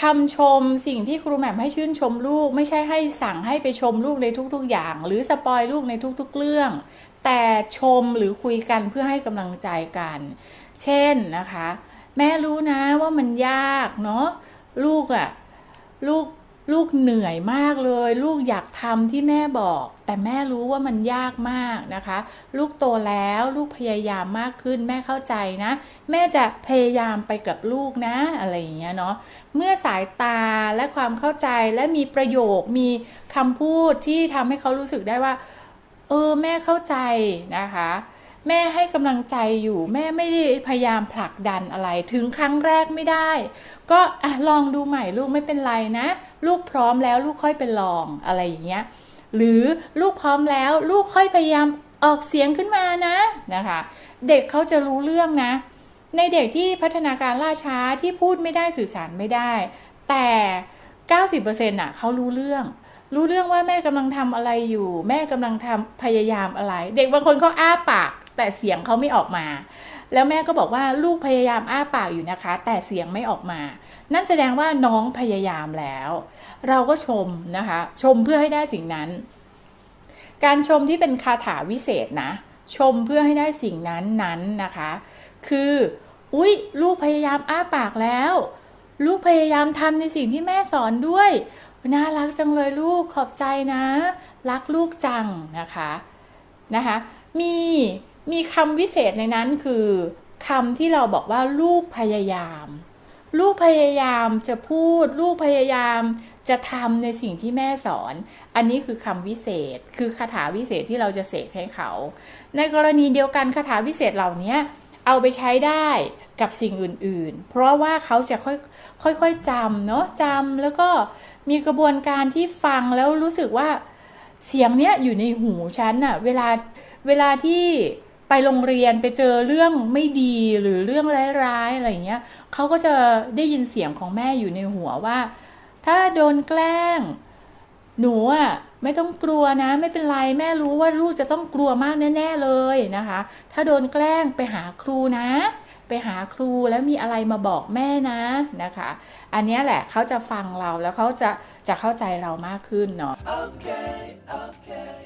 คำชมสิ่งที่ครูแหม่มให้ชื่นชมลูก ไม่ใช่ให้สั่งให้ไปชมลูกในทุกๆอย่าง หรือสปอยลูกในทุกๆเรื่อง แต่ชมหรือคุยกันเพื่อให้กำลังใจกัน เช่นนะคะ แม่รู้นะว่ามันยากเนาะลูกอะ่ะลูก ลูกเหนื่อยมากเลย ลูกอยากทำที่แม่บอก แต่แม่รู้ว่ามันยากมากนะคะ ลูกโตแล้วลูกพยายามมากขึ้นแม่เข้าใจนะ แม่จะพยายามไปกับลูกนะอะไรอย่างเงี้ยเนาะเมื่อสายตาและความเข้าใจและมีประโยคมีคำพูดที่ทำให้เขารู้สึกได้ว่า เออแม่เข้าใจนะคะ แม่ให้กำลังใจอยู่ แม่ไม่ได้พยายามผลักดันอะไร ถึงครั้งแรกไม่ได้ ก็อะลองดูใหม่ลูกไม่เป็นไรนะ ลูกพร้อมแล้วลูกค่อยไปลองอะไรอย่างเงี้ยหรือลูกพร้อมแล้วลูกค่อยพยายามออกเสียงขึ้นมานะนะคะ เด็กเขาจะรู้เรื่องนะ ในเด็กที่พัฒนาการล่าช้าที่พูดไม่ได้สื่อสารไม่ได้ แต่ 90%น่ะเขารู้เรื่อง รู้เรื่องว่าแม่กำลังทำอะไรอยู่ แม่กำลังทำพยายามอะไร เด็กบางคนเขาอ้าปาก แต่เสียงเขาไม่ออกมา แล้วแม่ก็บอกว่าลูกพยายามอ้าปากอยู่นะคะ แต่เสียงไม่ออกมา นั่นแสดงว่าน้องพยายามแล้ว เราก็ชมนะคะ ชมเพื่อให้ได้สิ่งนั้น การชมที่เป็นคาถาวิเศษนะ ชมเพื่อให้ได้สิ่งนั้นนั้นนะคะ คือ อุ๊ย ลูกพยายามอ้าปากแล้ว ลูกพยายามทำในสิ่งที่แม่สอนด้วยน่ารักจังเลยลูกขอบใจนะ รักลูกจังนะคะนะคะ มี มีคำวิเศษในนั้นคือคำที่เราบอกว่าลูกพยายาม ลูกพยายามจะพูด ลูกพยายามจะทำในสิ่งที่แม่สอน อันนี้คือคำวิเศษ คือคาถาวิเศษที่เราจะเสกให้เขา ในกรณีเดียวกันคาถาวิเศษเหล่านี้เอาไปใช้ได้กับสิ่งอื่น ๆ เพราะว่าเขาจะค่อยค่อยๆจำเนาะจำแล้วก็มีกระบวนการที่ฟังแล้วรู้สึกว่าเสียงเนี้ยอยู่ในหูฉันอะเวลาเวลาที่ ไปโรงเรียนไปเจอเรื่องไม่ดีหรือเรื่องร้ายๆอะไรอย่างเงี้ยเขาก็จะได้ยินเสียงของแม่อยู่ในหัวว่า ถ้าโดนแกล้ง หนูอะไม่ต้องกลัวนะ ไม่เป็นไรแม่รู้ว่าลูกจะต้องกลัวมากแน่ ๆเลยนะคะ ถ้าโดนแกล้งไปหาครูนะ ไปหาครูแล้วมีอะไรมาบอกแม่นะนะคะ อันนี้แหละเขาจะฟังเราแล้วเขาจะจะเข้าใจเรามากขึ้นเนาะ Okay, okay.